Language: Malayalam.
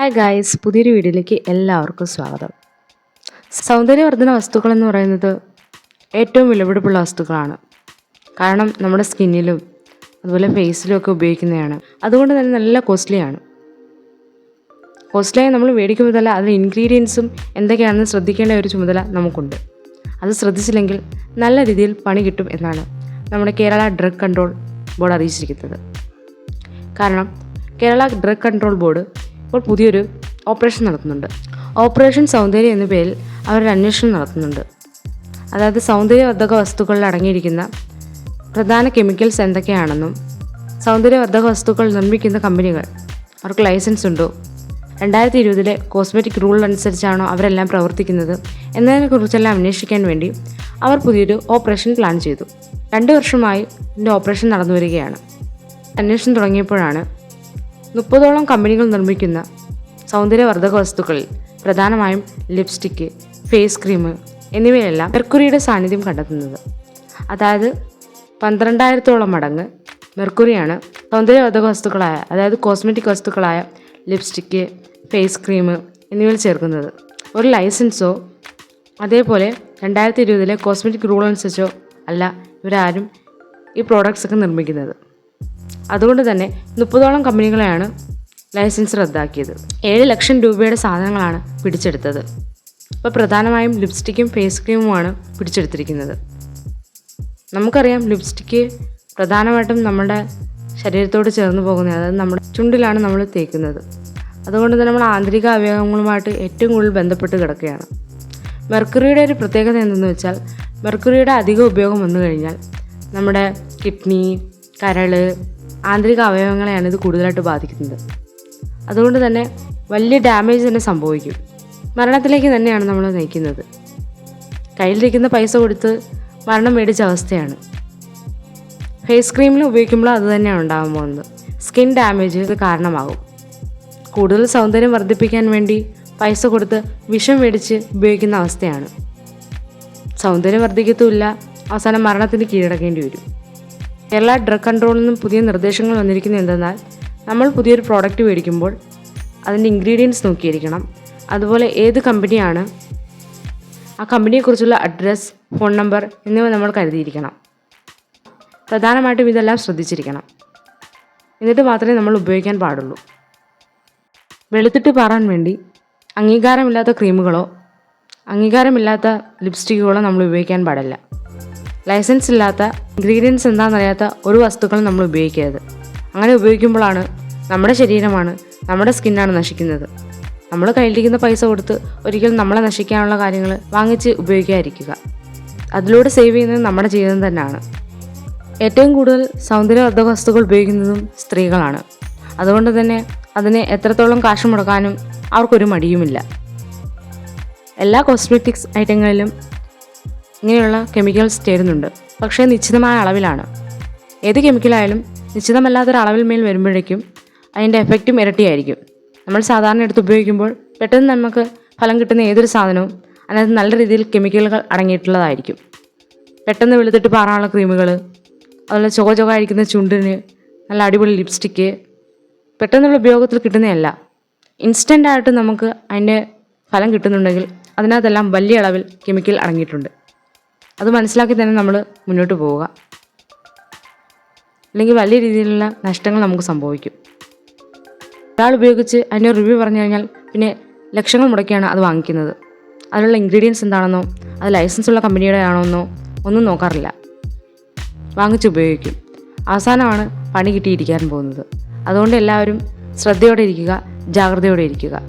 ഹായ് ഗായ്സ് പുതിയൊരു വീഡിയോയിലേക്ക് എല്ലാവർക്കും സ്വാഗതം. സൗന്ദര്യവർദ്ധന വസ്തുക്കൾ എന്ന് പറയുന്നത് ഏറ്റവും വിലപിടിപ്പുള്ള വസ്തുക്കളാണ്. കാരണം നമ്മുടെ സ്കിന്നിലും അതുപോലെ ഫേസിലും ഒക്കെ ഉപയോഗിക്കുന്നതാണ്. അതുകൊണ്ട് തന്നെ നല്ല കോസ്റ്റ്ലിയാണ്. കോസ്റ്റ്ലിയായി നമ്മൾ മേടിക്കുമ്പോൾ തന്നെ അതിൽ ഇൻഗ്രീഡിയൻസും എന്തൊക്കെയാണെന്ന് ശ്രദ്ധിക്കേണ്ട ഒരു ചുമതല നമുക്കുണ്ട്. അത് ശ്രദ്ധിച്ചില്ലെങ്കിൽ നല്ല രീതിയിൽ പണി കിട്ടും എന്നാണ് നമ്മുടെ കേരള ഡ്രഗ് കൺട്രോൾ ബോർഡ് അറിയിച്ചിരിക്കുന്നത്. കാരണം കേരള ഡ്രഗ് കൺട്രോൾ ബോർഡ് ഇപ്പോൾ പുതിയൊരു ഓപ്പറേഷൻ നടത്തുന്നുണ്ട്. ഓപ്പറേഷൻ സൗന്ദര്യം എന്ന പേരിൽ അവരൊരു അന്വേഷണം നടത്തുന്നുണ്ട്. അതായത് സൗന്ദര്യവർദ്ധക വസ്തുക്കളിൽ അടങ്ങിയിരിക്കുന്ന പ്രധാന കെമിക്കൽസ് എന്തൊക്കെയാണെന്നും സൗന്ദര്യവർദ്ധക വസ്തുക്കൾ നിർമ്മിക്കുന്ന കമ്പനികൾ അവർക്ക് ലൈസൻസ് ഉണ്ടോ രണ്ടായിരത്തി ഇരുപതിലെ കോസ്മെറ്റിക് റൂൾ അനുസരിച്ചാണോ അവരെല്ലാം പ്രവർത്തിക്കുന്നത് എന്നതിനെക്കുറിച്ചെല്ലാം അന്വേഷിക്കാൻ വേണ്ടി അവർ പുതിയൊരു ഓപ്പറേഷൻ പ്ലാൻ ചെയ്തു. രണ്ട് വർഷമായി ഇതിന്റെ ഓപ്പറേഷൻ നടന്നു വരികയാണ് അന്വേഷണം തുടങ്ങിയപ്പോഴാണ് മുപ്പതോളം കമ്പനികൾ നിർമ്മിക്കുന്ന സൗന്ദര്യവർദ്ധക വസ്തുക്കളിൽ പ്രധാനമായും ലിപ്സ്റ്റിക്ക് ഫേസ് ക്രീം എന്നിവയെല്ലാം മെർക്കുറിയുടെ സാന്നിധ്യം കണ്ടെത്തുന്നത്. അതായത് പന്ത്രണ്ടായിരത്തോളം മടങ്ങ് മെർക്കുറിയാണ് സൗന്ദര്യവർദ്ധക വസ്തുക്കളായ അതായത് കോസ്മെറ്റിക് വസ്തുക്കളായ ലിപ്സ്റ്റിക്ക് ഫേസ് ക്രീം എന്നിവയിൽ ചേർക്കുന്നത്. ഒരു ലൈസൻസോ അതേപോലെ രണ്ടായിരത്തി ഇരുപതിലെ കോസ്മെറ്റിക് റൂൾ അനുസരിച്ചോ അല്ല ഇവരാരും ഈ പ്രോഡക്ട്സ് ഒക്കെ നിർമ്മിക്കുന്നത്. അതുകൊണ്ട് തന്നെ മുപ്പതോളം കമ്പനികളെയാണ് ലൈസൻസ് റദ്ദാക്കിയത്. ഏഴ് ലക്ഷം രൂപയുടെ സാധനങ്ങളാണ് പിടിച്ചെടുത്തത്. ഇപ്പോൾ പ്രധാനമായും ലിപ്സ്റ്റിക്കും ഫേസ് ക്രീമുമാണ് പിടിച്ചെടുത്തിരിക്കുന്നത്. നമുക്കറിയാം ലിപ്സ്റ്റിക്ക് പ്രധാനമായിട്ടും നമ്മുടെ ശരീരത്തോട് ചേർന്ന് പോകുന്നത് അതായത് നമ്മുടെ ചുണ്ടിലാണ് നമ്മൾ തേക്കുന്നത്. അതുകൊണ്ട് തന്നെ നമ്മൾ ആന്തരിക അവയവങ്ങളുമായിട്ട് ഏറ്റവും കൂടുതൽ ബന്ധപ്പെട്ട് കിടക്കുകയാണ്. മെർക്കുറിയുടെ ഒരു പ്രത്യേകത എന്തെന്ന് വെച്ചാൽ മെർക്കുറിയുടെ അധിക ഉപയോഗം വന്നു കഴിഞ്ഞാൽ നമ്മുടെ കിഡ്നി കരൾ ആന്തരിക അവയവങ്ങളെയാണ് ഇത് കൂടുതലായിട്ട് ബാധിക്കുന്നത്. അതുകൊണ്ട് തന്നെ വലിയ ഡാമേജ് തന്നെ സംഭവിക്കും. മരണത്തിലേക്ക് തന്നെയാണ് നമ്മൾ നയിക്കുന്നത്. കയ്യിലിരിക്കുന്ന പൈസ കൊടുത്ത് മരണം മേടിച്ച അവസ്ഥയാണ്. ഫേസ് ക്രീമിൽ ഉപയോഗിക്കുമ്പോൾ അത് തന്നെയാണ് ഉണ്ടാകാൻ പോകുന്നത്. സ്കിൻ ഡാമേജ് കാരണമാകും. കൂടുതൽ സൗന്ദര്യം വർദ്ധിപ്പിക്കാൻ വേണ്ടി പൈസ കൊടുത്ത് വിഷം മേടിച്ച് ഉപയോഗിക്കുന്ന അവസ്ഥയാണ്. സൗന്ദര്യം വർദ്ധിക്കത്തുമില്ല. അവസാനം മരണത്തിന് കീഴടക്കേണ്ടി വരും. കേരള ഡ്രഗ് കൺട്രോളിൽ നിന്നും പുതിയ നിർദ്ദേശങ്ങൾ വന്നിരിക്കുന്നത് എന്തെന്നാൽ നമ്മൾ പുതിയൊരു പ്രോഡക്റ്റ് മേടിക്കുമ്പോൾ അതിന്റെ ഇൻഗ്രീഡിയൻസ് നോക്കിയിരിക്കണം. അതുപോലെ ഏത് കമ്പനിയാണ് ആ കമ്പനിയെക്കുറിച്ചുള്ള അഡ്രസ്സ് ഫോൺ നമ്പർ എന്നിവ നമ്മൾ കരുതിയിരിക്കണം. പ്രധാനമായിട്ടും ഇതെല്ലാം ശ്രദ്ധിച്ചിരിക്കണം. എന്നിട്ട് മാത്രമേ നമ്മൾ ഉപയോഗിക്കാൻ പാടുള്ളൂ. വെളുത്തിട്ട് പാറാൻ വേണ്ടി അംഗീകാരമില്ലാത്ത ക്രീമുകളോ അംഗീകാരമില്ലാത്ത ലിപ്സ്റ്റിക്കുകളോ നമ്മൾ ഉപയോഗിക്കാൻ പാടില്ല. ലൈസൻസ് ഇല്ലാത്ത ഇൻഗ്രീഡിയൻസ് എന്താണെന്നറിയാത്ത ഒരു വസ്തുക്കളും നമ്മൾ ഉപയോഗിക്കരുത്. അങ്ങനെ ഉപയോഗിക്കുമ്പോഴാണ് നമ്മുടെ ശരീരമാണ് നമ്മുടെ സ്കിന്നാണ് നശിക്കുന്നത്. നമ്മൾ കയ്യിലിരിക്കുന്ന പൈസ കൊടുത്ത് ഒരിക്കലും നമ്മളെ നശിക്കാനുള്ള കാര്യങ്ങൾ വാങ്ങിച്ച് ഉപയോഗിക്കാതിരിക്കുക. അതിലൂടെ സേവ് ചെയ്യുന്നത് നമ്മുടെ ജീവിതം തന്നെയാണ്. ഏറ്റവും കൂടുതൽ സൗന്ദര്യവർദ്ധക വസ്തുക്കൾ ഉപയോഗിക്കുന്നതും സ്ത്രീകളാണ്. അതുകൊണ്ട് തന്നെ അതിന് എത്രത്തോളം കാശ് മുടക്കാനും അവർക്കൊരു മടിയുമില്ല. എല്ലാ കോസ്മെറ്റിക്സ് ഐറ്റങ്ങളിലും ഇങ്ങനെയുള്ള കെമിക്കൽസ് ചേരുന്നുണ്ട്. പക്ഷേ നിശ്ചിതമായ അളവിലാണ്. ഏത് കെമിക്കലായാലും നിശ്ചിതമല്ലാത്തൊരു അളവിൽ മേൽ വരുമ്പോഴേക്കും അതിന്റെ എഫക്റ്റും ഇരട്ടിയായിരിക്കും. നമ്മൾ സാധാരണ എടുത്ത് ഉപയോഗിക്കുമ്പോൾ പെട്ടെന്ന് നമുക്ക് ഫലം കിട്ടുന്ന ഏതൊരു സാധനവും അതിനകത്ത് നല്ല രീതിയിൽ കെമിക്കലുകൾ അടങ്ങിയിട്ടുള്ളതായിരിക്കും. പെട്ടെന്ന് വെളുത്തിട്ട് പാറാനുള്ള ക്രീമുകൾ അതുപോലെ ചുക ചുക അഴിക്കുന്ന ചുണ്ടിന് നല്ല അടിപൊളി ലിപ്സ്റ്റിക്ക് പെട്ടെന്നുള്ള ഉപയോഗത്തിൽ കിട്ടുന്നതല്ല. ഇൻസ്റ്റന്റായിട്ട് നമുക്ക് അതിന്റെ ഫലം കിട്ടുന്നുണ്ടെങ്കിൽ അതിനകത്തെല്ലാം വലിയ അളവിൽ കെമിക്കൽ അടങ്ങിയിട്ടുണ്ട്. അത് മനസ്സിലാക്കി തന്നെ നമ്മൾ മുന്നോട്ട് പോവുക. അല്ലെങ്കിൽ വലിയ രീതിയിലുള്ള നഷ്ടങ്ങൾ നമുക്ക് സംഭവിക്കും. ഒരാൾ ഉപയോഗിച്ച് അതിന്റെ റിവ്യൂ പറഞ്ഞു കഴിഞ്ഞാൽ പിന്നെ ലക്ഷങ്ങൾ മുടക്കിയാണ് അത് വാങ്ങിക്കുന്നത്. അതിനുള്ള ഇൻഗ്രീഡിയൻസ് എന്താണെന്നോ അത് ലൈസൻസ് ഉള്ള കമ്പനിയുടെ ആണോ എന്നോ ഒന്നും നോക്കാറില്ല. വാങ്ങിച്ച് ഉപയോഗിക്കും. അവസാനമാണ് പണി കിട്ടിയിരിക്കാൻ പോകുന്നത്. അതുകൊണ്ട് എല്ലാവരും ശ്രദ്ധയോടെ ഇരിക്കുക ജാഗ്രതയോടെ ഇരിക്കുക.